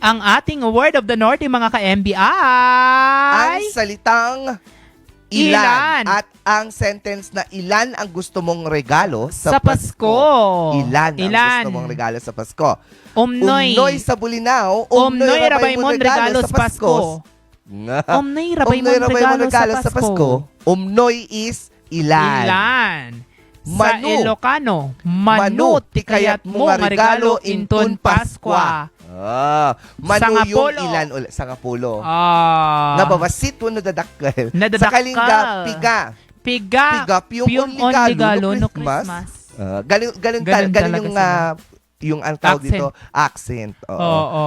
Ang ating word of the North, mga ka-MB, Ang salitang ilan, Ilan. at ang sentence na ilan ang gusto mong regalo Sa sa, Pasko. Ilan, ang Ilan. gusto mong regalo sa Pasko. Umnoy. Umnoy sa Bulinaw, Umnoy rabay mo regalo sa Pasko. Nga. Umnoy rabay mo Umnoy rabay mo regalo sa Pasko. Umnoy is ilan. Ilan. Sa Manu. Ilocano, Manu, manut, tikayat mo nga regalo inton Paskwa. Ah, manu Sangapulo. ilan ulit. Sangapulo. Ah. nga babasit mo nadadakkel. Nadadakkel. Sa Kalinga, piga. Piga. Piga, piyong Piyong on ligalo, ligalo no no Christmas. Christmas. Ah, galing, galing, galing talaga yung, ah, yung ang tawag Accent. dito, accent. Oo. Oo.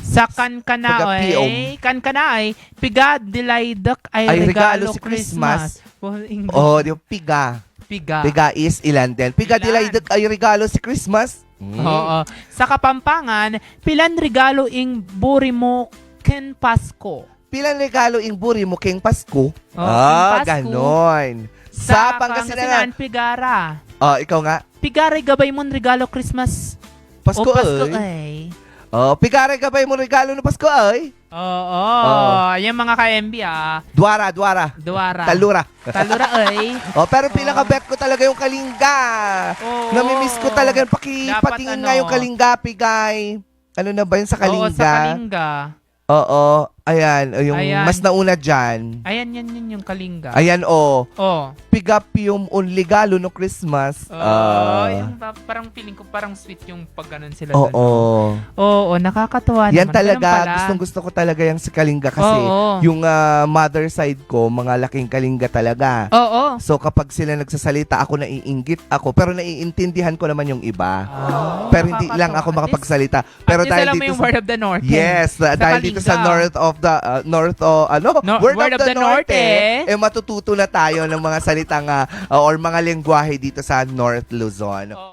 Sa kankana ay, kankana ay, piga dilaydak ay, Ay, regalo, regalo si Christmas. Oh, English. Oh, yung piga. piga. Piga is ilan din. Piga Ilan. dilaydag ay regalo si Christmas. Mm. Oo. Sa Kapampangan, pilan regalo ing buri mo ken Pasko. Pilang regalo ing buri mo king Pasko? Oh, ah, king Pasko. ganon. Sa, Pangasinan. Pigara. Oh, ikaw nga. Pigara gabay mo Regalo Christmas. Pasko, o Pasko ay. ay. Oh, pigare ka ba mo regalo no Pasko ay? Oo. Oo. Yung mga ka-MB ah. Duara, duara. Duwara. Talura. Talura ay. Oh, pero pilang ka bet ko talaga yung kalinga. Oo. Namimiss ko talaga. Paki, Dapat patingin ano. nga yung kalinga, pigay. Ano na ba yun sa kalinga? Oo, sa Kalinga. Oo. Ayan. o Yung Ayan. mas nauna dyan. Ayan, yan, yan yung Kalinga. Ayan, oh. Oh. Pick up yung unligalo no Christmas. Oh, Ah. yung pa- parang feeling ko parang sweet yung pag ganun sila Oo. doon. Oo, nakakatuwa Yan naman. talaga, Ganun pala. gustong gusto ko talaga yung sa Kalinga kasi Oo. yung ah, mother side ko, mga laking Kalinga talaga. Oo. So kapag sila nagsasalita, ako naiinggit ako, pero naiintindihan ko naman yung iba. Ah, pero hindi lang ako makapagsalita. Pero dahil dito yung sa, word of the North. Yes, uh, dahil dito sa Kalinga. north of the uh, north o ano? No- word, of, the, north, eh, eh matututo na tayo ng mga salitang uh, or mga lengguwahe dito sa North Luzon. Oo.